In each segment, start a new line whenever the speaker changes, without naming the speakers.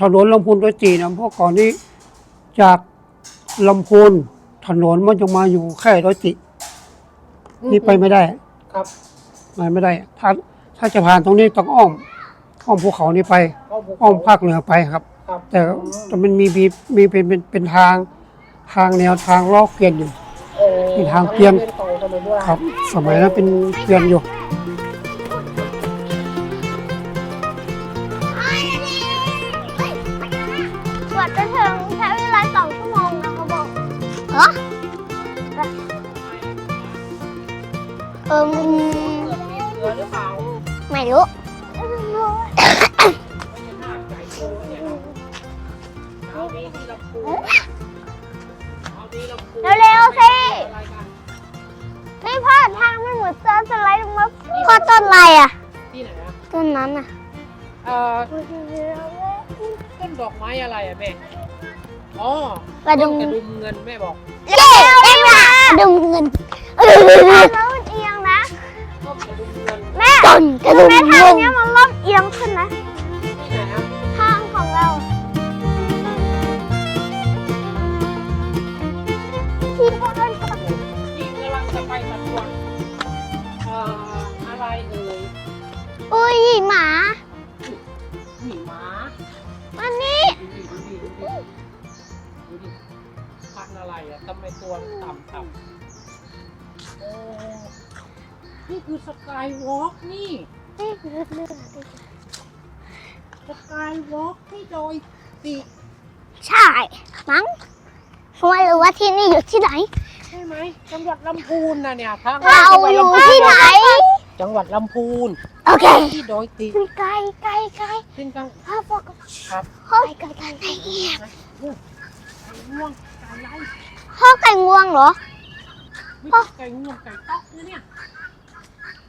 ถนนลำพูนร้อยจีนะเพราะก่อนนี้จากลำพูนถนนมันจะมาอยู่แค่ร้อยจีนี่ไปไม่ได้
ครับ
ไปไม่ได้ ถ้าถ้าจะผ่านตรงนี้ต้องอ้อมอ้อมภูเขานี้ไป
เข้าภู
อ้อมภาคเหนือไปครับ
ครับ
แต่แต่มันมีมีมีเป็นเป็นเป็นทางทางแนวทางลอกเกวียนอยู่
โอ้
มีทางเปลี่ยน
ต่อสมัยโบราณ
ครับ สมัยนั้นเป็นเกวียนอยู่
รู้เอา
ดีที่ลำพูนเอาดีลำพูน
เร็วๆสิ
อะไรกัน
นี่พ่อทางมันเหมือนเจอสไลด์ลงมาพ่อต้นอะไรอะ
ที่ไหนอะ
ต้นนั้นอะ
เอ่อต้นดอกไม้อะไรอะแม่ อ๋อก
ระดุม
กระดุมเงินแม่บอก
เย้ได้มากระดุมเงิน นแม่ต้นกระดุมเงินแม่ทางเนี้ยมันเริ่มเอียงขึ้นนะ
ที่ไหนอะ
ทางของเรา ที่พ่อเดินเข้าไป
ที่กำลังจะไปสำรวจเอ่ออะไรเอ่ย
อุ้ยหมา
หมีม้า
อันนี้
ดูดิดูดิดูดิดูดิพันธุ์อะไรอะทำไมตัวมันต่ำต่ำโอ้ นี่คือสกายวอล์กนี่สกายวอล์กที่ดอยติ
ใช่มั้งผมไม่รู้ว่าที่นี่อยู่ที่ไหน
ใช่ไหมจังหวัดลำพูนนะเนี่ยทาง
เราอยู่ที่ไหน
จังหวัดลำพูน
โอเค
ที่ดอยติ
ไกลไกลไกล
เป็นจัง
พ่อบอก
ครับ
พ่อไกลไกลไกล
ไก่ง่วงไก่ไล่
พ่อไก่งวงเหรอ
ไม่ใช่ไก่ง่วงไก่ต๊อกนะเนี่ย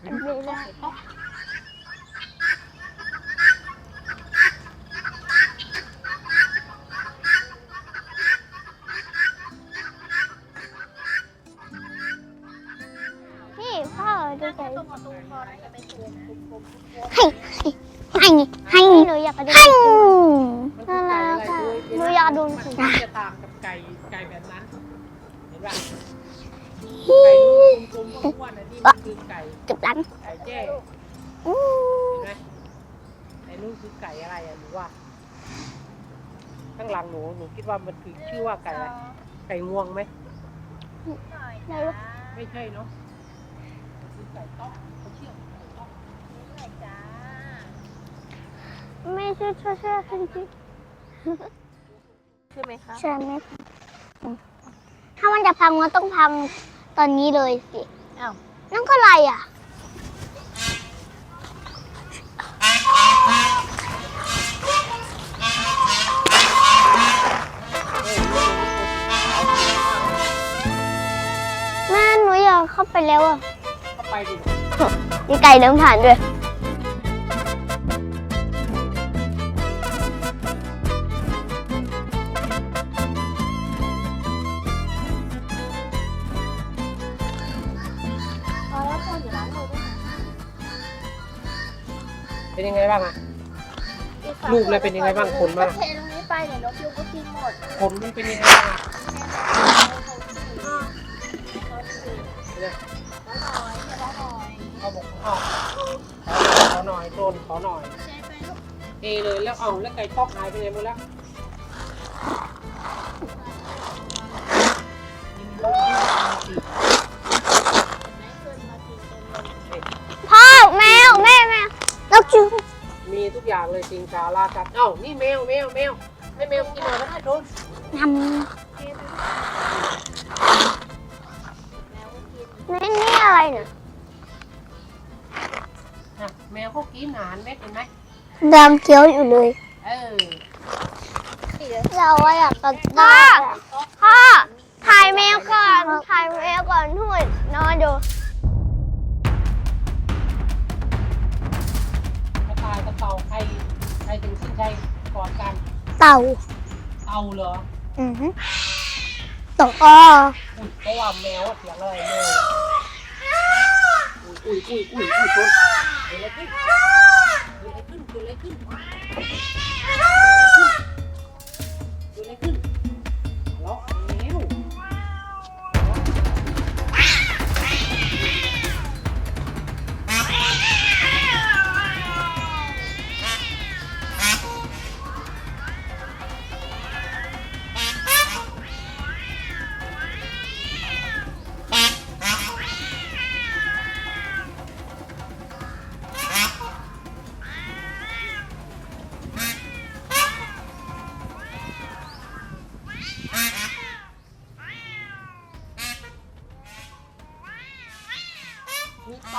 นี่พ่อดูใจให้ให้ให้หนูอยากไปดูให้
นคือไก่อะ
หนูอยากดู
มัน
สิ
จะต่างกับไก่ไก่แบบนั้นเห็นป่ะ ไก่กลมๆอ้วนๆนะนี่มันคือไก่
จุดนั้น
ไก่แจ้
อืม
เห็นไหมไอ้นู่นคือไก่อะไรอะหนูว่า ข้างหลังหนูหนูคิดว่ามันคือชื่อว่าไก่อะไรไก่งวงไหม
ไม่รู้
ไม่ใช่เนาะมันคือไก่ต๊อกเขาเชื่อว่าไก่ต๊อก
ไม่ใช่เชื่อเชื่อจริง
ใช่ไหมคะ
ๆใช่ไหมถ้ามันจะพังมันต้องพัง ตอนนี้เลยสิ
อ้าว
นั่นก็อะไรอะ แม่หนูอยากเข้าไปแล้วอะ
ก็ไปดิ
มีไก่เดินผ่านด้วย
เป็นยังไงบ้างอะ ลูกเลยเป็นยังไงบ้างขนบ้าง
เทตรงนี้ไปเดี๋ยวนกยูงก็กินหมด
ขนมันเป็นยังไงบ้างอะเนี่ยเขาบอกอ้าวขอหน่อยโดนขอหน่อยเอเลยแล้วเอาแล้วไก่ต๊อกหายไปไหนหมดแล้ว ทุกอย่างเลยสิงสาราสัตว์เอ้านี่แมวแมวแมวให้แมวกินหน่อยก็ได้โดน
ทำนี่นี่อะไรเนี่ย
อะแมวเขากินอาหารเม็ดเห็นไหม
ดำเคี้ยวอยู่เลย
เออ
เราว่าอยากกระพ่อพ่อถ่ายแมวก่อน ถ่ายแมวก่อนทุกคนนอนดู
เต่าใครใครถึงสิ้นใจก่อนกัน
เต่า
เอาเหรอ
อือฮึตกอ้อ
อุ้ยเพราะว่าแมวอะเสียงอะไรแมวอะอุ้ยอุ้ยอุ้ยอุ้ยอุ้ยชนเกิดอะไรขึ้นเกิดอะไรขึ้นเกิดอะไรขึ้นเกิดอะไรขึ้น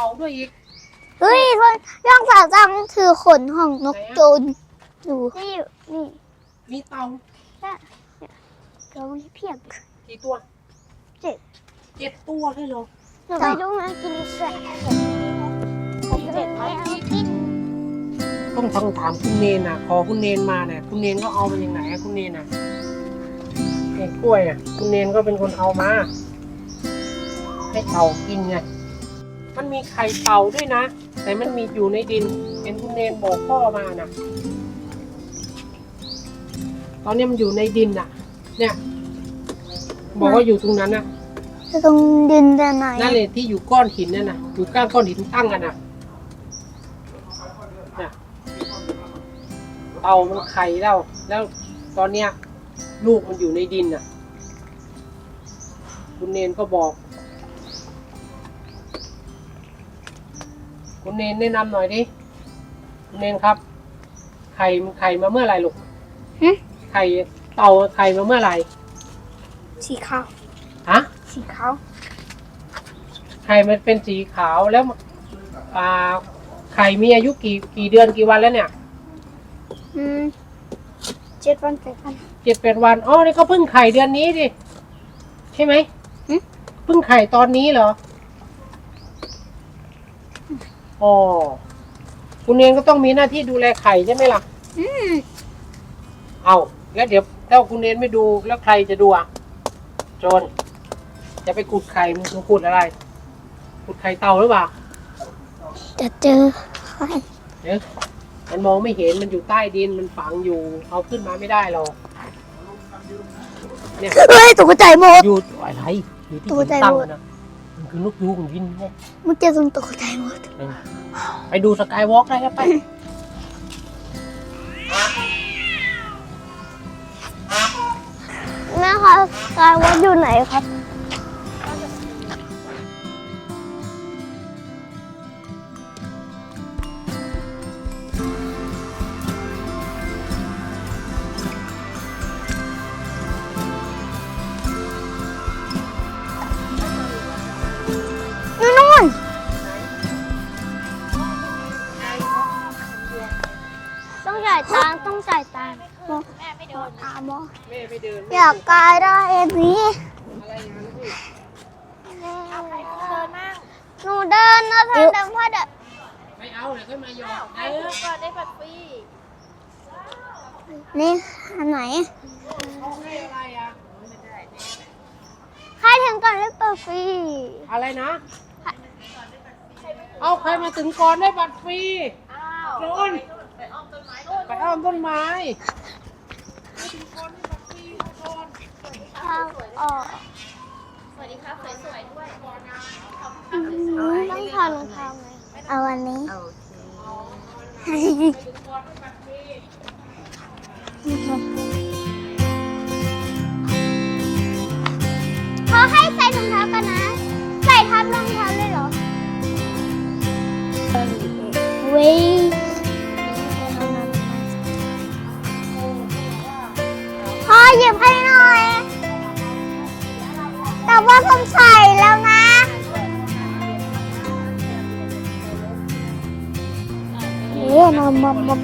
าด้วยอีก
เฮ้ยคนย่องสาวจังถือขนของนกจูนดูนี่นี่
มีเต่า
ตรงนี้เพียง
กี่ตัว
เจ็ด
เจ็ดตัวเลยเหรอ
หนูไปดูมากินอีกแกผมจะเป็นแมวกิน
ต้องต้องถามคุณเนนน่ะขอคุณเนนมาเนี่ยคุณเนนก็เอามาอย่างไหนอะคุณเนนน่ะเก็กล้วยอะ คุณเนนก็เป็นคนเอามา ให้เต่ากินไง มันมีไข่เต่าด้วยนะ แต่มันมีอยู่ในดินเป็นคุณเนนบอกพ่อมานะตอนนี้มันอยู่ในดินน่ะ เนี่ย บอกว่าอยู่ตรงนั้นน่ะ
จะตรงดินแต่ไหน
นั่นเลยที่อยู่ก้อนหินนั่นน่ะ อยู่ก้านก้อนหินตั้งกันน่ะเนี่ยเต่ามันไข่แล้ว แล้วตอนเนี้ย ลูกมันอยู่ในดินน่ะ คุณเนนก็บอก คุณเนนแนะนำหน่อยดิคุณเนนครับ ไข่มันไข่มาเมื่อไหร่ลูก
หึ
ไข่เต่าไข่มาเมื่อไหร่
สีขาว
ฮะ
สีขาว
ไข่มันเป็นสีขาวแล้วอ่าไข่มีอายุกี่กี่เดือนกี่วันแล้วเนี่ย
อืมเจ็ดวันแปดวัน
เจ็ดแปดวันอ๋อนี่ก็เพิ่งไข่เดือนนี้ดิใช่ไหม
หึ
เพิ่งไข่ตอนนี้เหรอ อ๋อคุณเนียนก็ต้องมีหน้าที่ดูแลไข่ใช่ไหมล่ะ
อืม
เอาแล้วเดี๋ยวถ้าคุณเนียนไม่ดูแล้วใครจะดูอะโจนจะไปขุดไข่มึงขุดอะไรขุดไข่เต่าหรือเปล่า
จะเจอใคร
เดี๋ยวมันมองไม่เห็นมันอยู่ใต้ดินมันฝังอยู่ เอาขึ้นมาไม่ได้หรอกเนี่ย
เฮ้ยตกใจหมด
อยู่อะไรอยู่ที่
ตัวใจ
หินตั้ง
หมด
นะ มันคือนกยูงบินเนี่ย
เมื่อกี้ตรงตกใจหมด
เออไปดูสกายวอล์กได้แล้วไป
แม่คะการวัดอยู่ไหนครับ ต้องจ่ายตังค์แม่ไม่โดนตามอ
แม่ไปเดิน
อยากกายได้เอ็นนี้
อะไรอย่างนั้นพี่
หนูเดินนะท่านแต่พ่อเดิน
ไม่เอาเดี๋ยวค่อยมาหยอกเออ
นี่อันไหน
เขาให้อะไรอะ
ใครถึงก่อนได้เปิดฟรี
อะไรนะเอาใครมาถึงก่อนได้บัตรฟรีโจน ไปอ้อมต้นไม้ไปอ้อมต้นไม้
ทางออก
สวัสดีค่ะสวยๆด้วย
ต้องถอดรองเท้าไหมเอาอันนี้เข ว่าผมใส่แล้วนะ เอ๊ะมามามา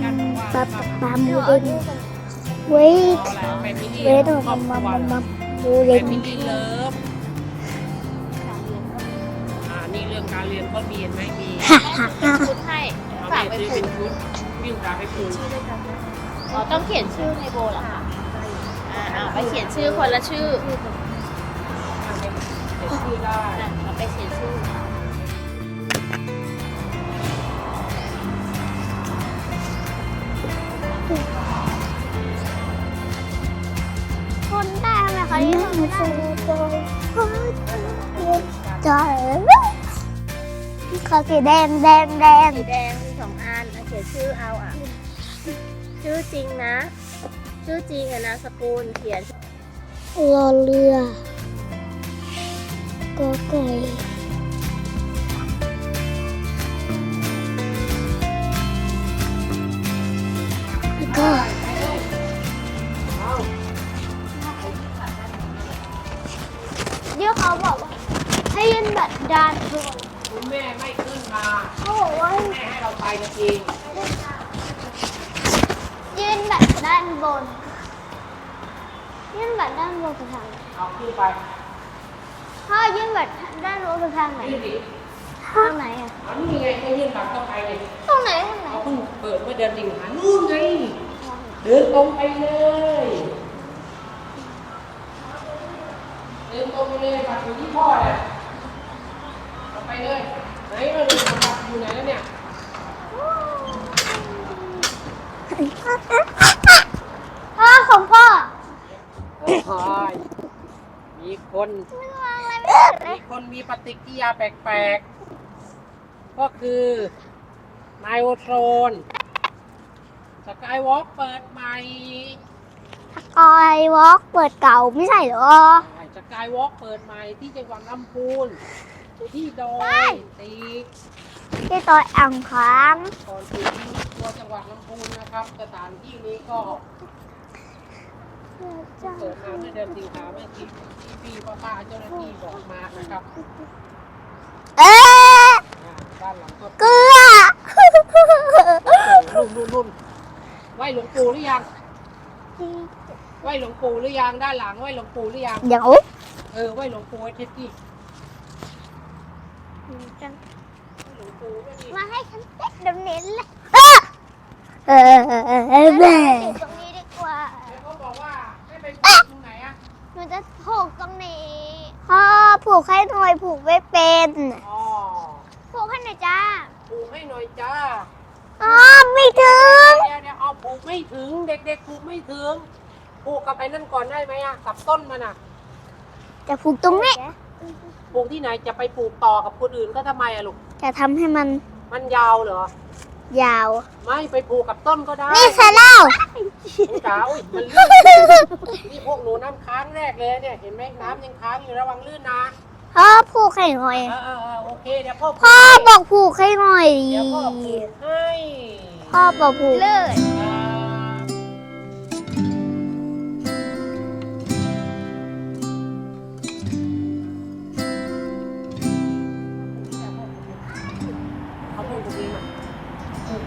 ปะปะปะมูเดนเวท
แฟมิลี่
เวทมามามามามูเด
แฟ
น
มิลี่เลิฟอ่านี่เรื่องการเรียนก็มีเห็นไหมมี
ฮ่าฮ่าฮ่า
ชุดให้
เอา
ฝากไป
ซื้อ
ผู
เป็น
ก
ชุดวิ่งตามไปปู
อ๋อต้องเขียนชื่อในโบเหรอคะอ่าเอาไปเขียนชื่อคนละชื่อ
ชื่อได้
อะเราไปเขียนชื่อ
คนได้ทำไมเขาเรียกว่าไม่ได้จอยเขาสีแดงแดงแดง
สีแดงมีสองอันเอาเขียนชื่อเอาอะ ชื่อจริงนะ ชื่อจริงอะนามสกุลเขียน
รอเรือ ก็ไไป
เลยบัตรอยู่ที่พ่อเนี่ยเอาไปเลยไหนเราดูบัตรอยู่ไหนแล้วเนี่ย
พ่อของพ่อ
โอ้ยมีคน
ไม่วางอะไรไม่ถูกเล
มี
ย
คนมีปฏิกิริยาแปลกๆ ก็คือนายโอโทนสกายวอล์กเปิดใหม่
สกายวอล์กเปิดเก่าไม่ใช่เหรอ
สกายวอล์กเปิดใหม่ที่จังหวัดลำพูนที่ดอ
ใช่
ยตีก
ที่ตอยอ่างค้าง
ก่อนถึงตัวจังหวัดลำพูนนะครับ สถานที่นี้ก็เปิดมาเมื่อเดือนสิงหาเมื่อที่ที่พี่ป้าป้าเจ้าหน้าที่บอกมานะครับ
เอ๊ะ
อ่าด้านหลังก็
เกลือ
รุ่นรุ่นรุ่นไหวหลวงปู่หรือยัง ไหวหลวงปู่หรือยังด้านหลังไหวหลวงปู่หรือยัง
เดี๋ยว
เออไหวหลวงปู่ไอ้เท็ดดี้ไหว้หลวงปู่ด้วยดิ
มาให้ฉันเต้นเดี๋ยวเน้นเลยเออเออเออเออแม่ตรงนี้ดีกว่า
แล้วเขาบอกว่าให้ไปปลูกตรงไหนอะ
หนูจะผูกตรงนี้พ่อผูกให้หน่อยผูกไม่เป็น
อ๋อ
ผูกให้หน่อยจ้า
ปลูกให้หน่อยจ้า
อ๋อไม่ถึง
เดี๋ยวเดี๋ยวเอาปลูกไม่ถึง เด็กๆปลูกไม่ถึง ปลูกกับไอ้นั่นก่อนได้ไหมอะกับต้นมันอะ
จะผูกตรงนี้
ปลูกที่ไหนจะไปปลูกต่อกับคนอื่นก็ทำไมอะลูก
จะทำให้มัน
มันยาวเหรอ
ยาว
ไม่ไปปลูกกับต้นก็ได้
นี่เสร็จแล้ว
หนูจ๋าอุ้ยมันลื่นนี่พวกหนูน้ำค้างแรกเลยเนี่ยเห็นไหมน้ำยังค้างอยู่ระวังลื่นนะ
พ่อผูกให้หน่อย
เออเออเออโอเคเดี๋ยวพ่อปลูก
พ่อ
ให้
บอกผูกให้หน่อย
เดี๋ยวพ่อปลูกให้
พ่อบอกผูก เลย
อ่าเขา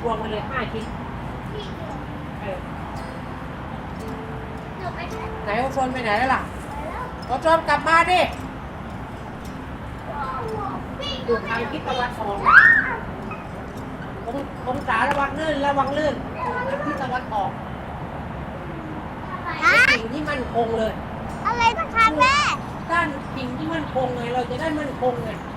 รวมกันเลยห้าชิ้นเออไหนโอโซนไปไหนแล้วล่ะโอโซนกลับมาดิอยู่ทางทิศตะวันออกององศาระวังลื่นระวังลื่นอยู่ทางทิศตะวันออก
ฮะ
สิ่งที่มั่นคงเลย
อะไรนะคะแม่
ด้านสิ่งที่มั่นคงไงเราจะได้มั่นคงไง
จ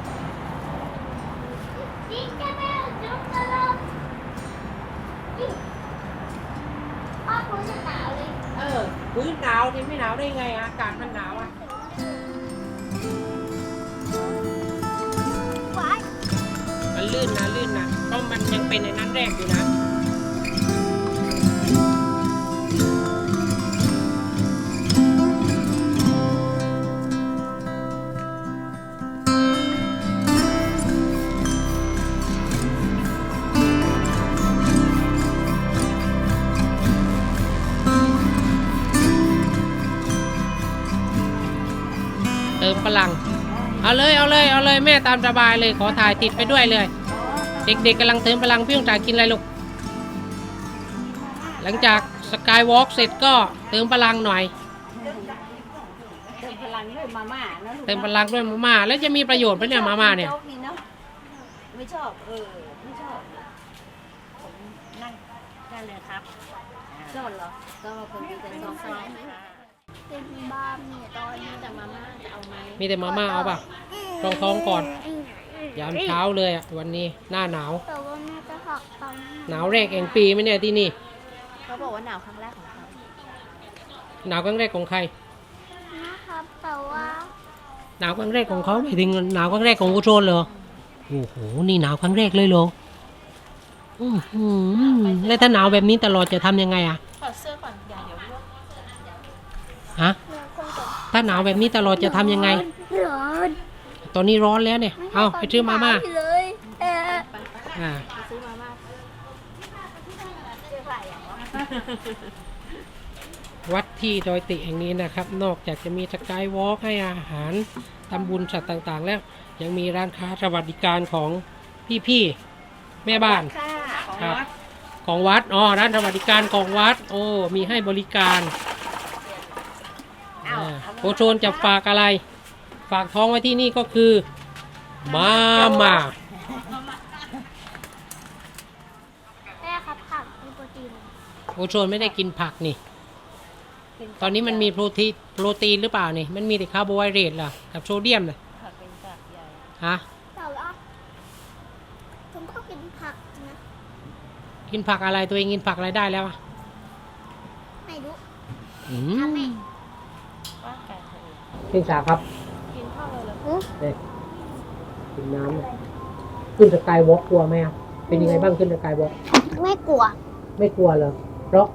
หนาว
นี่ไม่หนาวได้ไงอะอากาศมันหนาวอะ
ว้าย
มันลื่นนะลื่นนะเพราะมันยังเป็นในนั้นแรกอยู่นะ เอาเลยเอาเลยเอาเลยแม่ตามสบายเลยขอถ่ายติดไปด้วยเลย เด็กๆกำลังเติมพลังพี่ต้องจ่ายกินอะไรลูกหลังจากสกายวอล์กเสร็จก็เติมพลังหน่อย
เติมพลังด้วยมาม่านะลูก
เติมพลังด้วยมาม่าแล้วจะมีประโยชน์ไหมเนี่ยมาม่าเนี่ย
โจ๊กนี่เนาะไม่ชอบเออไม่ชอบผมนั่งได้เลยครับชอบเหรอก็ผมมีแต่ซองซอง ค่ะ
เป็นบ้ามีตอนนี้
แต่มาม่าจะเอาไหม
มีแต่มาม่าเอาป่ะ รองท้องก่อน ยามเช้าเลยอะวันนี้หน้าหนาว
แต่ว่าแม่จะหักตังค์
หนาวแรกแห่งปีไหมเนี่ยที่นี่
เขา
บอกว่าหนาวครั้งแรกของเขา
หนาวครั้งแรกของใคร
นะครับแต่ว่า
หนาวครั้งแรกของเขาหมายถึงหนาวครั้งแรกของโอโซนเหรอ โอ้โห นี่หนาวครั้งแรกเลยเหรออือหือแล้วถ้าหนาวแบบนี้ตลอดจะทำยังไงอะ
ถอดเสื้อก่อนอย่าเดี๋ยวลวก
ฮะ ถ้าหนาวแบบนี้ตลอดจะทำยังไง
ร้อน
ตอนนี้ร้อนแล้วเนี่ย เอาไปซื้อมาม่า
เลยเออ
อ่า
ซื้อมาม่า
วัดที่ดอยติแห่งนี้นะครับ นอกจากจะมีสกายวอล์กให้อาหารทำบุญสัตว์ต่างๆ แล้ว ยังมีร้านค้าสวัสดิการของพี่ๆแม่บ้าน
ค่ะ
ครับ ของวัด อ๋อ ร้านสวัสดิการของวัด โอ้ มีให้บริการอ่า โอโซนจะฝากอะไร ฝากท้องไว้ที่นี่ก็คือ มาม่า
แม่ครับผักมีโปรตีน
โอโซนไม่ได้กินผักนี่ ตอนนี้มันมีโปรตีนโปรตีนหรือเปล่านี่ มันมีแต่คาร์โบไฮเดรตเหรอกับโซเดียมเลย
ผักเป็นกากใหญ่
ฮะ
แต่ว่าผมก็กินผักนะ
กินผักอะไรตัวเองกินผักอะไรได้แล้วอะ
ไม่รู้
อืม
ว่างกายเธอ
เพียงสาครับ
กินข้าวเลยเหรอ
เนี่ยกินน้ำเลยขึ้นสกายวอล์กกลัวไหมอะเป็นยังไงบ้างขึ้นสกายวอล์ก
ไม่กลัว
ไม่กลัวเหรอเพราะ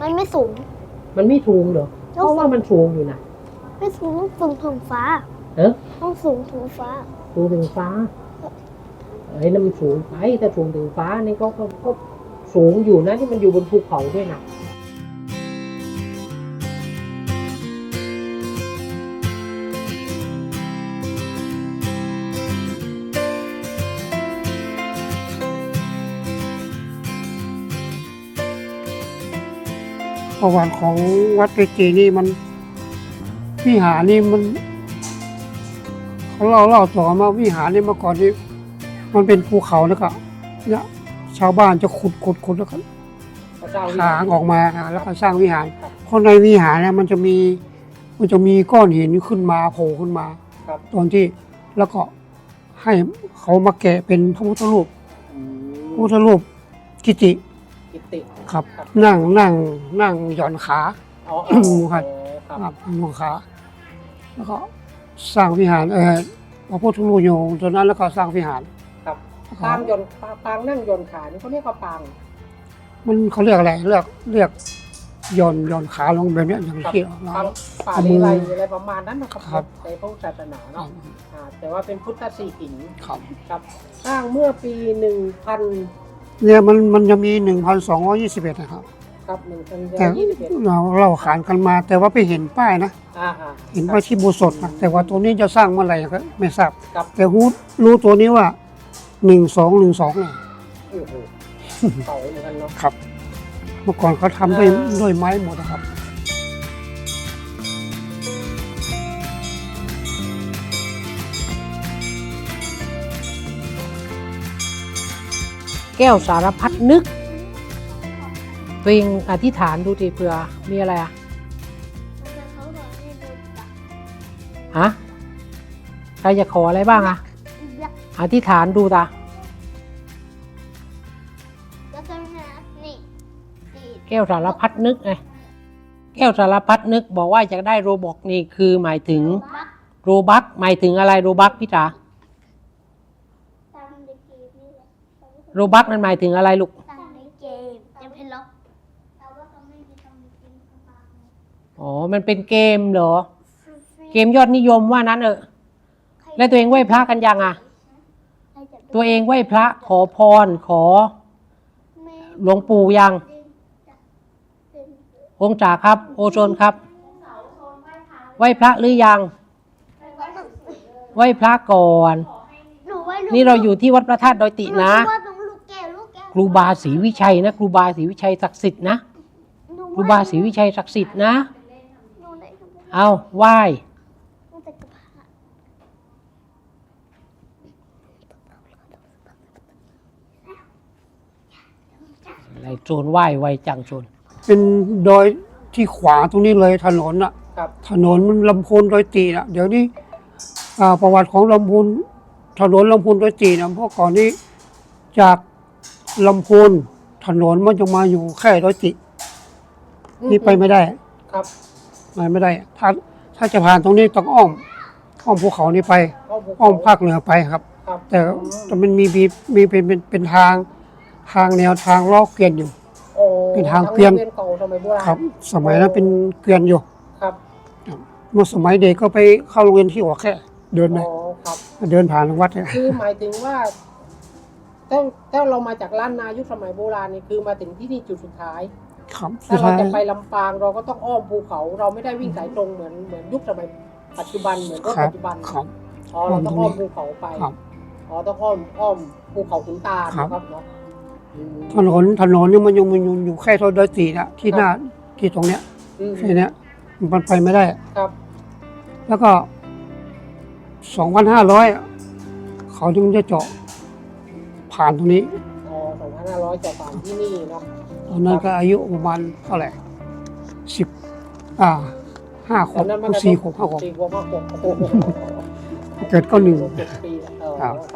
มันไม่สูง
มันไม่สูงเหรอเพราะว่ามันสูงอยู่นะ
ไม่สูงต้องสูงถึงฟ้า
เออ
ต้องสูงถึงฟ้า
สูงถึงฟ้าเอ้ยนั่นมันสูงไปแต่สูงถึงฟ้านี่ก็ก็ก็สูงอยู่นะที่มันอยู่บนภูเขาด้วยนะ
ประวัติของวัดเกจีนี่มันวิหารนี่มันเขาเล่าเล่าต่อมาวิหารนี่เมื่อก่อนนี่มันเป็นภูเขาแล้วก็เนี่ยชาวบ้านจะขุดขุดขุดแล้วก็
พระเจ้า
ถางออกมาแล้วก็สร้างวิหารเพราะในวิหารเนี่ยมันจะมีมันจะมีก้อนหินขึ้นมาโผล่ขึ้นมา
ครับ
ตอนที่แล้วก็ให้เขามาแกะเป็นพระพุทธรูป
อืม
พระพุทธรูปกิติ
กิติ
ครับ นั่งนั่งนั่งหย่อนขา
อ๋อ
ครับ
ครับ
ครับหย่อนขา แล้วก็สร้างวิหารเออพระพุทธรูปอยู่ตรงนั้นแล้วก็สร้างวิหาร
ครับปางยนต์ปางปางนั่งยนต์ขานี่เขาเรียกว่าปาง
มันเขาเรียกอะไรเรียกเรียกหย่อนหย่อนขาลงแบบเนี้ยอย่าง
ครับ
ที่เรา
ปางป่า
เอา
เล
มือ
ไลอะไรประมาณนั้นนะครับ
ครับ
ในพระศาสนาเนาะอ่าแต่ว่าเป็นพุทธสีหิน
ครับ
ครับสร้างเมื่อปีหนึ่งพัน
เนี่ยมันมันจะมีหนึ่งพันสองร้อยี่สิบเอ็ดนะครับ
ครับหนึ่งพัน
แต่
ยี่สิบเอ็ด
เราเราขานกันมา แต่ว่าไปเห็นป้ายนะ
อ่าอ่า
เห็นป้ายที่โบูสดนะแต่ว่าตัวนี้จะสร้างเมื่อไหร่ก็ไม่ทราบ
ครับ
แต่รู้รู้ตัวนี้ว่าหนึ่งสองหนึ่งสองเนี่ย
โอ้โหเก่าเหมือนกันเนาะ
ครับ เมื่อก่อนเขาทำด้วยด้วยไม้หมดนะครับ
แก้วสารพัดนึก ตัวเองอธิษฐานดูสิเผื่อมีอะไรอะฮะใครจะขออะไรบ้างอะ อธิษฐานดูตา
แก้
วสารพัดนึกไงแก้วสารพัดนึกบอกว่าอยากได้โรบอกนี่คือหมายถึงโรบักหมายถึงอะไรโรบักพี่จ๋า
ตามในเกมนี่แหละ
โรบักมันหมายถึงอะไรลูก
ตามในเกมจะเป็นล็อกแต่ว่าเขาไม่มีตามในเกมเขาบาง
อ๋อ มันเป็นเกมเหรอ เกมยอดนิยมว่านั้นเออแล้วตัวเองไหว้พระกันยังอะ
ใครจะ
ตัวเองไหว้พระขอพรขอ
แม่
หลวงปู่ยัง
เป็น
องค์จ่าครับ โอโซนครับ ไหว้พระหรือยัง ไหว้พระก่อน
หนูไว้
นี่เราอยู่ที่วัดพระธาตุดอยตินะ
หว่าต รงลูกแก้วลูกแก้ว
ครูบาศรีวิชัยนะครูบาศรีวิชัยศักดิ์สิทธิ์นะ
หนู
ครูบาศรีวิชัยศักดิ์สิทธิ์นะ
หนูได้ทำไม
เอาไหว้
หนูจะกระพา
อะไรโจรไหว้ไวจังโจร
เป็นดอยที่ขวาตรงนี้เลยถนนอะ
ครับ
ถนนมันลำพูนดอยตีนะเดี๋ยวนี้อ่าประวัติของลำพูนถนนลำพูนดอยตีนะเพราะก่อนนี้จาก ลำพูนถถนนมันจะมาอยู่แค่ร้อยจินี่ไปไม่ได้
ครับ
ไปไม่ได้ ถ้าถ้าจะผ่านตรงนี้ต้องอ้อมอ้อมภูเขานี้ไป อ้อมภาคเหนือไปครับ
ครับ
แต่แต่มันมีมีมีเป็นเป็นเป็นทางทางแนวทางล้อเกวียนอยู่
โอ้
เป็นทางเกวียน
เเก่าสมัยโบราณ
ครับ สมัยนั้นเป็นเกวียนอยู่
ครับ
เมื่อสมัยเด็กก็ไปเข้าโรงเรียนที่หัวแค่ เดินไป
อ๋อครับ
เดินผ่านวัดเนี่ย
คือหมายถึงว่า ถ้าถ้าเรามาจากล้านนายุคสมัยโบราณนี่คือมาถึงที่นี่จุดสุดท้าย
ครับ
ถ้า
สุด
เรา
ท้าย
จะไปลำปางเราก็ต้องอ้อมภูเขา เราไม่ได้วิ่งสายตรงเหมือนเหมือนยุคสมัยปัจจุบันเหมือนรถ
ครับ
ปัจจุบัน
ครับ
อ๋อเราต้องอ้อมภูเขาไป
ครับ
อ๋อต้องอ้อมอ้อมภูเขาขุนตาล
ครับ
นะครับเนาะอืม
ถนนถนนนี่มันยังมันยังอยู่แค่เท่าเดินตีนะที่หน้าที่ตรงเนี้ย
อืม
แค่เนี้ยมันไปไม่ได้
ครับ
แล้วก็สองพันห้าร้อยเขาจึงจะเจาะ ผ่านตรงนี้
อ๋อสองพันห้าร้อยจะผ่านที่นี่เนาะ
ตอนนั้นก็อายุประมาณเท่าไหร่สิบอ่าห้าข
ต
ว
อบนนั้นมันก็
สี่ขวบห้าขวบ
สี่ขวบห้าขวบโอ้โห
เกิดก็หนึ่ง
เจ็ดปีแล้วเออ
ครับ
ครับ